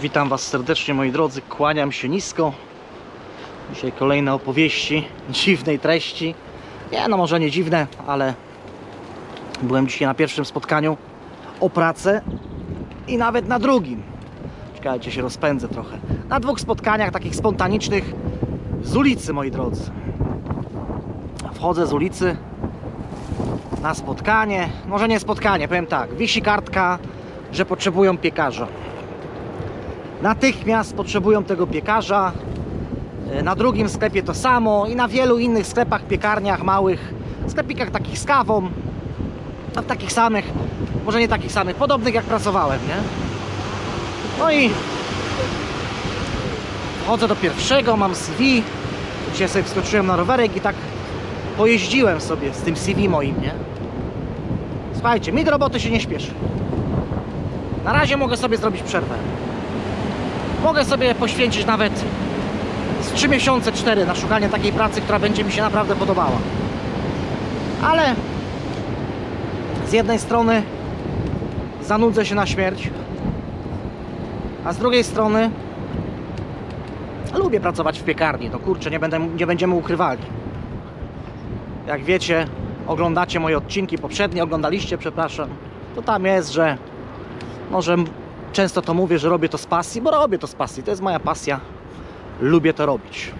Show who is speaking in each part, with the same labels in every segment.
Speaker 1: Witam Was serdecznie moi drodzy, kłaniam się nisko. Dzisiaj kolejne opowieści dziwnej treści. Nie, no może nie dziwne, ale byłem dzisiaj na pierwszym spotkaniu o pracę i nawet na drugim. Czekajcie, się rozpędzę trochę. Na dwóch spotkaniach takich spontanicznych z ulicy, moi drodzy. Wchodzę z ulicy na spotkanie. Może nie spotkanie, powiem tak. Wisi kartka, że potrzebują piekarza. Natychmiast potrzebują tego piekarza. E, Na drugim sklepie to samo i na wielu innych sklepach, piekarniach małych, sklepikach takich z kawą, a w takich samych, może nie takich samych, podobnych jak pracowałem, nie? No i wchodzę do pierwszego, mam CV. Dzisiaj sobie wskoczyłem na rowerek i tak pojeździłem sobie z tym CV moim, nie? Słuchajcie, mi do roboty się nie śpieszy. Na razie mogę sobie zrobić przerwę. Mogę sobie poświęcić nawet z 3 miesiące, 4 na szukanie takiej pracy, która będzie mi się naprawdę podobała. Ale z jednej strony zanudzę się na śmierć, a z drugiej strony lubię pracować w piekarni. No kurczę, nie, będę, nie będziemy ukrywali. Jak wiecie, oglądacie moje odcinki poprzednie, oglądaliście, przepraszam, to tam jest, że może często to mówię, że robię to z pasji, bo robię to z pasji. To jest moja pasja. Lubię to robić.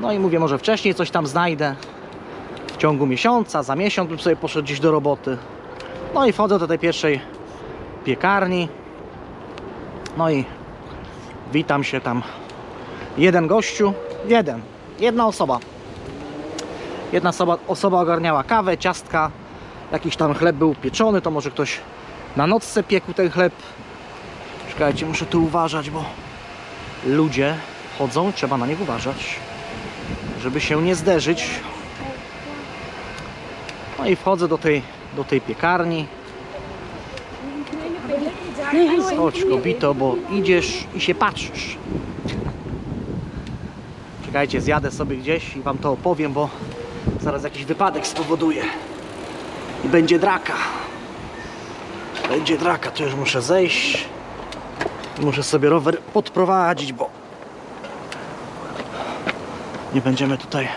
Speaker 1: No i mówię, może wcześniej coś tam znajdę. W ciągu miesiąca, za miesiąc bym sobie poszedł gdzieś do roboty. No i wchodzę do tej pierwszej piekarni. No i witam się tam. Jeden gościu, jeden, jedna osoba. Jedna osoba, osoba ogarniała kawę, ciastka, jakiś tam chleb był pieczony, to może ktoś na nocce piekł ten chleb. Czekajcie, muszę tu uważać, bo ludzie chodzą, trzeba na nich uważać, żeby się nie zderzyć. No i wchodzę do tej, do tej piekarni. Chodź kobito, bo idziesz i się patrzysz. Czekajcie, zjadę sobie gdzieś i wam to opowiem, bo zaraz jakiś wypadek spowoduje. I będzie draka. Będzie draka, to już muszę zejść. Muszę sobie rower podprowadzić, bo nie będziemy tutaj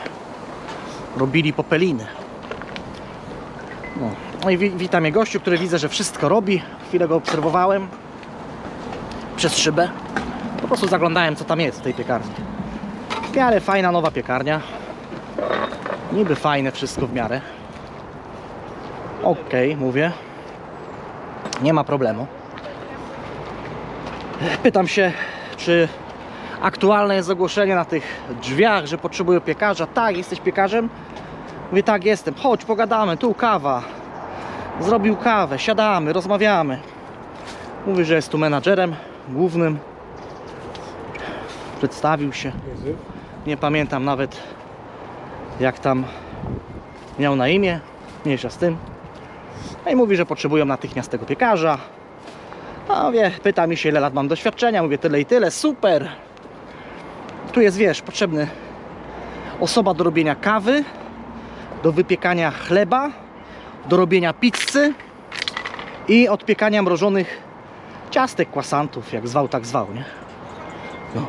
Speaker 1: robili popeliny. No, no i wi- witam mnie gościu, który widzę, że wszystko robi. Chwilę go obserwowałem przez szybę. Po prostu zaglądałem, co tam jest w tej piekarni. W miarę fajna, nowa piekarnia. Niby fajne wszystko w miarę. Okej, mówię. Nie ma problemu. Pytam się, czy aktualne jest ogłoszenie na tych drzwiach, że potrzebują piekarza. Tak, jesteś piekarzem? Mówię, tak, jestem. Chodź, pogadamy, tu kawa. Zrobił kawę, siadamy, rozmawiamy. Mówi, że jest tu menadżerem głównym. Przedstawił się. Nie pamiętam nawet, jak tam miał na imię. Mniejsza z tym. No i mówi, że potrzebują natychmiast tego piekarza. A mówię, pyta mi się, ile lat mam doświadczenia. Mówię, tyle i tyle, super. Tu jest, wiesz, potrzebny osoba do robienia kawy, do wypiekania chleba, do robienia pizzy i odpiekania mrożonych ciastek, kwasantów, jak zwał, tak zwał, nie? No.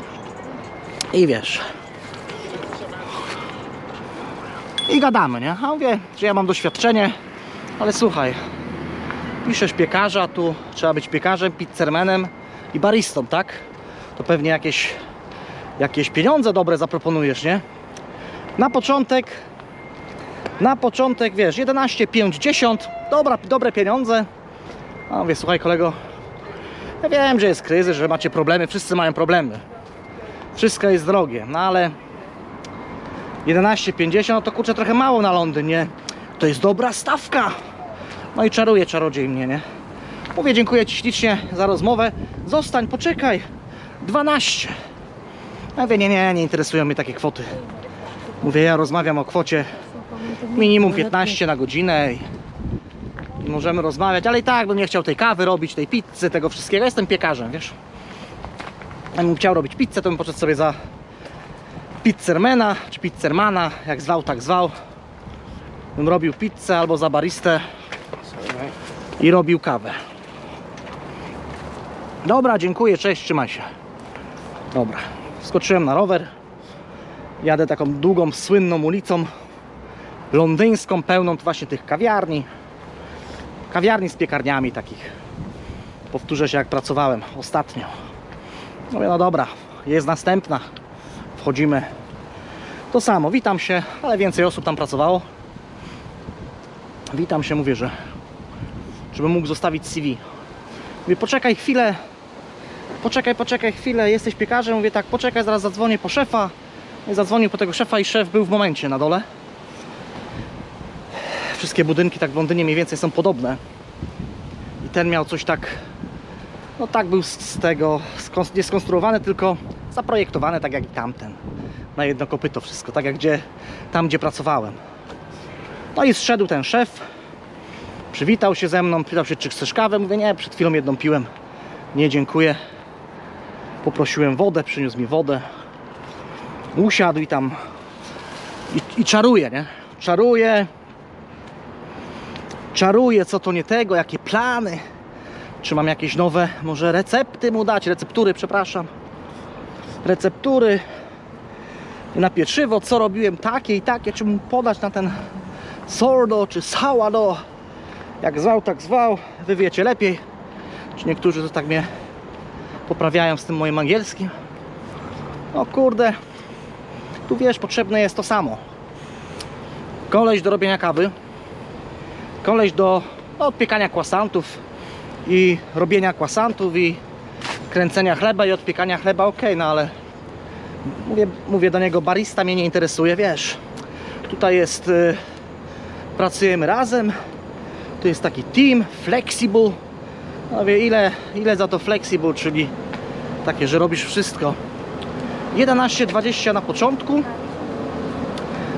Speaker 1: I wiesz. I gadamy, nie? A mówię, że ja mam doświadczenie, ale słuchaj, piszesz piekarza, tu trzeba być piekarzem, pizzermanem i baristą, tak? To pewnie jakieś, jakieś pieniądze dobre zaproponujesz, nie? Na początek, na początek, wiesz, 11, 50, dobra, dobre pieniądze. A mówię, słuchaj kolego, ja wiem, że jest kryzys, że macie problemy, wszyscy mają problemy. Wszystko jest drogie, no ale 11,50 no to kurczę trochę mało na Londyn, nie? To jest dobra stawka. No i czaruje czarodziej mnie, nie? Mówię, dziękuję Ci ślicznie za rozmowę. Zostań, poczekaj. 12. Ja mówię, nie, nie, nie interesują mnie takie kwoty. Mówię, ja rozmawiam o kwocie minimum 15 na godzinę i, i możemy rozmawiać, ale i tak bym nie chciał tej kawy robić, tej pizzy, tego wszystkiego. Jestem piekarzem, wiesz? Jakbym chciał robić pizzę, to bym poszedł sobie za pizzermana, czy pizzermana, jak zwał, tak zwał. Bym robił pizzę albo za baristę i robił kawę. Dobra, dziękuję, cześć, trzymaj się. Dobra, skoczyłem na rower. Jadę taką długą, słynną ulicą londyńską, pełną właśnie tych kawiarni. Kawiarni z piekarniami takich. Powtórzę się jak pracowałem ostatnio. Mówię, no dobra, jest następna. Wchodzimy. To samo, witam się, ale więcej osób tam pracowało. Witam się, mówię, że żebym mógł zostawić CV. Mówię, poczekaj chwilę, poczekaj, poczekaj chwilę, jesteś piekarzem? Mówię, tak, poczekaj, zaraz zadzwonię po szefa. Zadzwonił po tego szefa i szef był w momencie na dole. Wszystkie budynki tak w Londynie mniej więcej są podobne. I ten miał coś tak, no tak był z, tego, nie skonstruowany, tylko zaprojektowany tak jak i tamten. Na jedno kopyto wszystko, tak jak gdzie, tam gdzie pracowałem. No i zszedł ten szef, przywitał się ze mną, pytał się czy chcesz kawę. Mówię nie, przed chwilą jedną piłem. Nie, dziękuję. Poprosiłem wodę, przyniósł mi wodę. Usiadł i tam i, i czaruje, nie? Czaruje. Czaruje, co to nie tego, jakie plany. Czy mam jakieś nowe, może recepty mu dać, receptury, przepraszam. Receptury na pieczywo, co robiłem takie i takie, czy mu podać na ten sordo, czy sourdough. Jak zwał, tak zwał. Wy wiecie lepiej. Czy niektórzy to tak mnie poprawiają z tym moim angielskim. No kurde, tu wiesz, potrzebne jest to samo. Koleś do robienia kawy, koleś do no, odpiekania kwasantów i robienia kwasantów i kręcenia chleba i odpiekania chleba, ok, no ale mówię, mówię do niego, barista mnie nie interesuje, wiesz, tutaj jest, y, pracujemy razem, to jest taki team, flexible, no wie, ile, ile za to flexible, czyli takie, że robisz wszystko 11-20 na początku,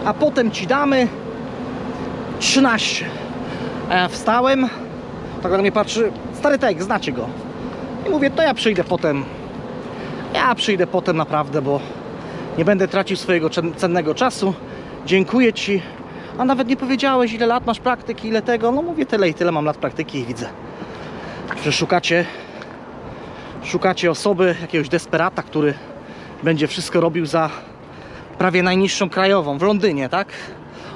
Speaker 1: a potem ci damy 13. A ja wstałem, tak na mnie patrzy, stary tek, znacie go. I mówię, to ja przyjdę potem. Ja przyjdę potem naprawdę, bo nie będę tracił swojego cen- cennego czasu. Dziękuję ci. A nawet nie powiedziałeś, ile lat masz praktyki, ile tego. No mówię tyle i tyle mam lat praktyki i widzę, że szukacie, szukacie osoby, jakiegoś desperata, który będzie wszystko robił za prawie najniższą krajową w Londynie, tak?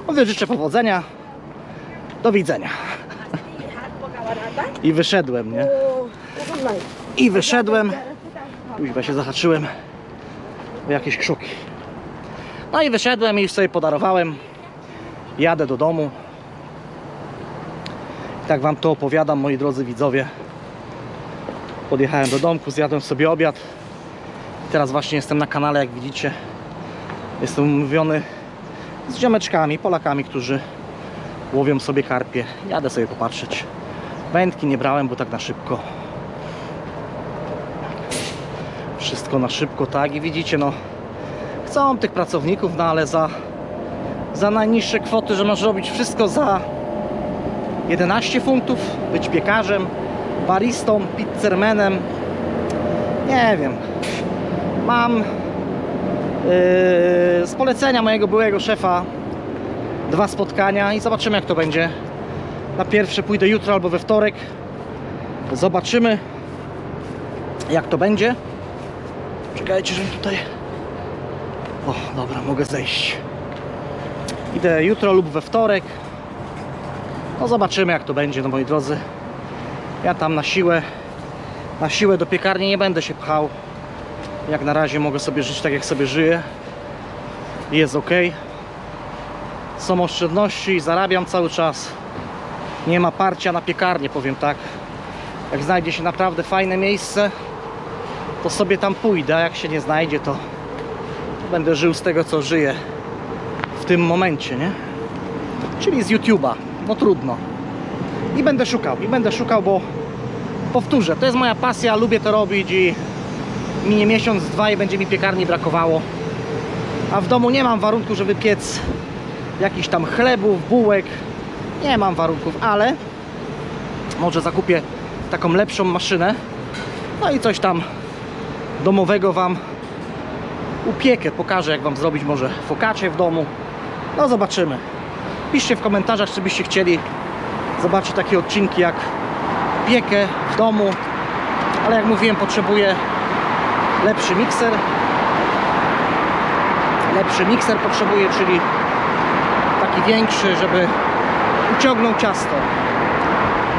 Speaker 1: Mówię, życzę powodzenia. Do widzenia. I wyszedłem, nie? I wyszedłem. Kuźwa się zahaczyłem w jakieś krzuki. No i wyszedłem i sobie podarowałem. Jadę do domu. I tak wam to opowiadam, moi drodzy widzowie. Podjechałem do domku, zjadłem sobie obiad. Teraz właśnie jestem na kanale, jak widzicie. Jestem umówiony z ziomeczkami, Polakami, którzy łowią sobie karpie. Jadę sobie popatrzeć. Wędki nie brałem, bo tak na szybko. Wszystko na szybko, tak i widzicie, no chcą tych pracowników, no ale za, za najniższe kwoty, że masz robić wszystko za 11 funtów, być piekarzem, baristą, pizzermanem. Nie wiem. Mam yy, z polecenia mojego byłego szefa dwa spotkania i zobaczymy jak to będzie. Na pierwsze pójdę jutro albo we wtorek. Zobaczymy jak to będzie. Czekajcie, żebym tutaj... O, dobra, mogę zejść. Idę jutro lub we wtorek. No zobaczymy jak to będzie, no moi drodzy. Ja tam na siłę, na siłę do piekarni nie będę się pchał. Jak na razie mogę sobie żyć tak jak sobie żyję. Jest ok. Są oszczędności, zarabiam cały czas. Nie ma parcia na piekarnię, powiem tak. Jak znajdzie się naprawdę fajne miejsce, to sobie tam pójdę, a jak się nie znajdzie, to będę żył z tego, co żyję w tym momencie, nie? Czyli z YouTube'a. No trudno. I będę szukał, i będę szukał, bo powtórzę, to jest moja pasja, lubię to robić i minie miesiąc, dwa i będzie mi piekarni brakowało. A w domu nie mam warunku, żeby piec jakichś tam chlebów, bułek. Nie mam warunków, ale może zakupię taką lepszą maszynę. No i coś tam domowego Wam upiekę. Pokażę, jak Wam zrobić może fokacie w domu. No zobaczymy. Piszcie w komentarzach, czy byście chcieli zobaczyć takie odcinki jak piekę w domu. ale jak mówiłem, potrzebuję lepszy mikser. Lepszy mikser potrzebuję, czyli taki większy, żeby uciągnął ciasto.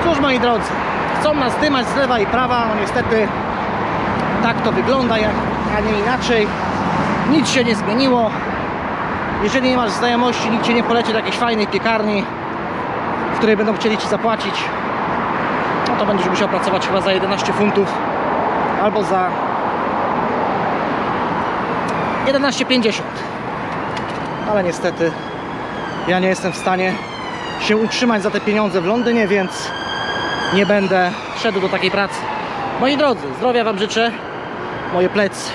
Speaker 1: Cóż moi drodzy, chcą nas dymać z lewa i prawa, no niestety tak to wygląda, a nie inaczej. Nic się nie zmieniło. Jeżeli nie masz znajomości, nikt Cię nie poleci do jakiejś fajnej piekarni, w której będą chcieli Ci zapłacić, no to będziesz musiał pracować chyba za 11 funtów albo za 11,50. Ale niestety ja nie jestem w stanie się utrzymać za te pieniądze w Londynie, więc nie będę szedł do takiej pracy. Moi drodzy, zdrowia Wam życzę. Moje plecy.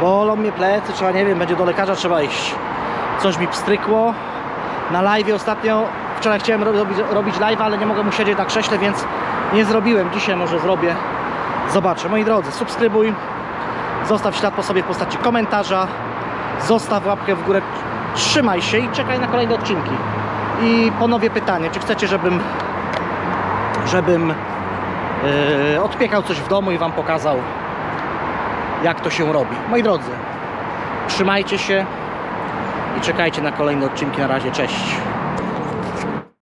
Speaker 1: Bolą mnie plecy, trzeba, nie wiem, będzie do lekarza trzeba iść. Coś mi pstrykło. Na live ostatnio, wczoraj chciałem robić, robić live, ale nie mogłem usiedzieć na krześle, więc nie zrobiłem. Dzisiaj może zrobię. Zobaczę. Moi drodzy, subskrybuj. Zostaw ślad po sobie w postaci komentarza. Zostaw łapkę w górę. Trzymaj się i czekaj na kolejne odcinki. I ponowię pytanie, czy chcecie, żebym żebym yy, odpiekał coś w domu i Wam pokazał, jak to się robi. Moi drodzy, trzymajcie się i czekajcie na kolejne odcinki. Na razie, cześć.